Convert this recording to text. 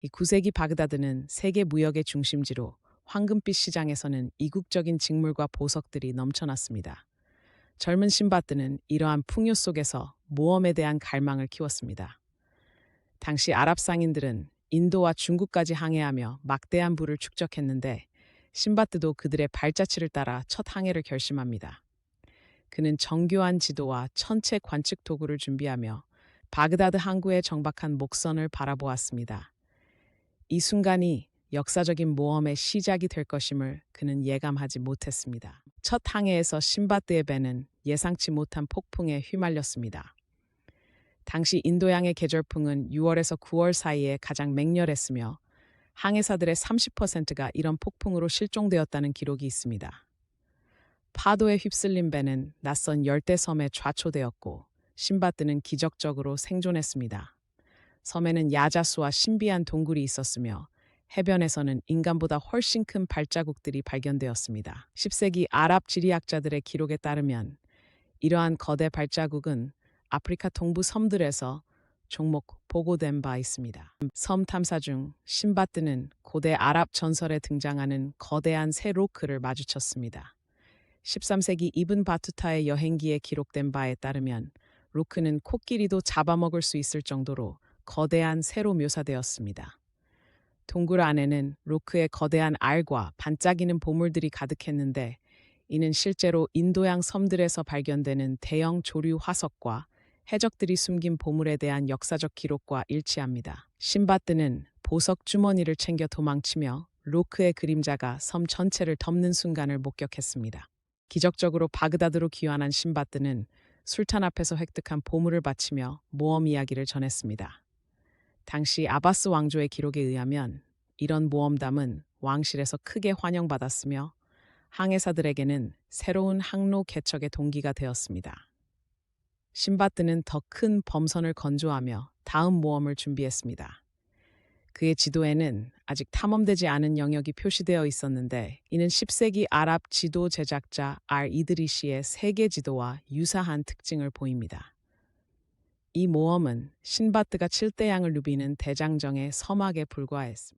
이 9세기 바그다드는 세계 무역의 중심지로 황금빛 시장에서는 이국적인 직물과 보석들이 넘쳐났습니다. 젊은 신바드는 이러한 풍요 속에서 모험에 대한 갈망을 키웠습니다. 당시 아랍 상인들은 인도와 중국까지 항해하며 막대한 부를 축적했는데 신바드도 그들의 발자취를 따라 첫 항해를 결심합니다. 그는 정교한 지도와 천체 관측 도구를 준비하며 바그다드 항구에 정박한 목선을 바라보았습니다. 이 순간이 역사적인 모험의 시작이 될 것임을 그는 예감하지 못했습니다. 첫 항해에서 신바드의 배는 예상치 못한 폭풍에 휘말렸습니다. 당시 인도양의 계절풍은 6월에서 9월 사이에 가장 맹렬했으며 항해사들의 30%가 이런 폭풍으로 실종되었다는 기록이 있습니다. 파도에 휩쓸린 배는 낯선 열대 섬에 좌초되었고 신바드는 기적적으로 생존했습니다. 섬에는 야자수와 신비한 동굴이 있었으며 해변에서는 인간보다 훨씬 큰 발자국들이 발견되었습니다. 10세기 아랍 지리학자들의 기록에 따르면 이러한 거대 발자국은 아프리카 동부 섬들에서 종목 보고된 바 있습니다. 섬 탐사 중 신바드는 고대 아랍 전설에 등장하는 거대한 새 로크를 마주쳤습니다. 13세기 이븐 바투타의 여행기에 기록된 바에 따르면 로크는 코끼리도 잡아먹을 수 있을 정도로 거대한 새로 묘사되었습니다. 동굴 안에는 로크의 거대한 알과 반짝이는 보물들이 가득했는데 이는 실제로 인도양 섬들에서 발견되는 대형 조류 화석과 해적들이 숨긴 보물에 대한 역사적 기록과 일치합니다. 신바드는 보석 주머니를 챙겨 도망치며 로크의 그림자가 섬 전체를 덮는 순간을 목격했습니다. 기적적으로 바그다드로 귀환한 신바드는 술탄 앞에서 획득한 보물을 바치며 모험 이야기를 전했습니다. 당시 아바스 왕조의 기록에 의하면 이런 모험담은 왕실에서 크게 환영받았으며 항해사들에게는 새로운 항로 개척의 동기가 되었습니다. 신바드는 더 큰 범선을 건조하며 다음 모험을 준비했습니다. 그의 지도에는 아직 탐험되지 않은 영역이 표시되어 있었는데 이는 10세기 아랍 지도 제작자 알 이드리시의 세계 지도와 유사한 특징을 보입니다. 이 모험은 신바트가 칠대 양을 누비는 대장정의 서막에 불과했습니다.